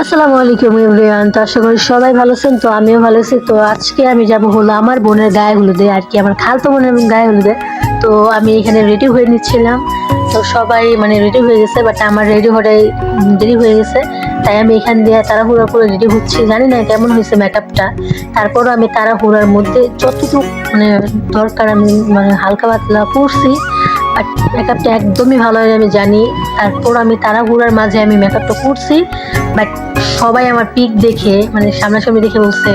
আসসালামু আলাইকুম তো আশা করি সবাই ভালো আছেন, তো আমিও ভালো আছি। তো আজকে আমি যাব হলো আমার বোনের গায়ে হলুদে, আর কি আমার খালতো বোনের গায়ে হলুদে। তো আমি এখানে রেডি হয়ে নিচ্ছিলাম। তো সবাই মানে রেডি হয়ে গেছে বাট আমার রেডি হতে দেরি হয়ে গেছে। তাই আমি এখান দিয়ে তাড়াহুড়া করে রেডি হচ্ছি। জানি না কেমন হয়েছে মেকআপটা তারপরও আমি তাড়াহুড়ার মধ্যে যতটুকু মানে দরকার আমি মানে হালকা পাতলা করছি বাট মেকআপটা একদমই ভালো হয় আমি জানি। তারপর আমি তাড়াহুড়ার মাঝে আমি মেকআপটা করছি বাট সবাই আমার পিক দেখে মানে সামনাসামনি দেখে বলছে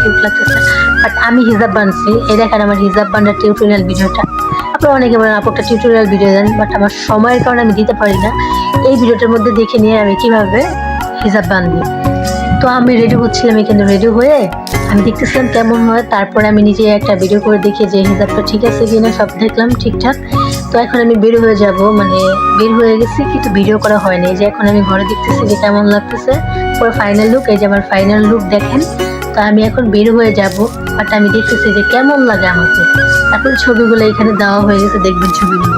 কিউট লাগতেছে। বাট আমি হিজাব বানছি। এই দেখেন আমার হিজাব বানার টিউটোরিয়াল ভিডিওটা। আপনারা অনেকে বলেন, আপু, একটা টিউটোরিয়াল ভিডিও দেন। বাট আমার সময়ের কারণে আমি দিতে পারি না। এই ভিডিওটার মধ্যে দেখে নিয়ে আমি কীভাবে হিজাব বানবি? তো আমি রেডি হচ্ছিলাম এখানে রেডি হয়ে। আমি দেখতেছিলাম কেমন হয়, তারপরে আমি নিজে একটা ভিডিও করে দেখি যে হিসাবটা ঠিক আছে কিনা, সব দেখলাম ঠিকঠাক। তো এখন আমি বের হয়ে যাব মানে বের হয়ে গেছি, কিন্তু ভিডিও করা হয়নি। যে এখন আমি ঘরে দেখতেছি যে কেমন লাগতেছে, পুরো ফাইনাল লুক এই যে আমার ফাইনাল লুক দেখেন। তো আমি এখন বের হয়ে যাব বাট আমি দেখতেছি যে কেমন লাগে আমাকে। তারপরে ছবিগুলো এখানে দেওয়া হয়ে গেছে, দেখবেন ছবিগুলো।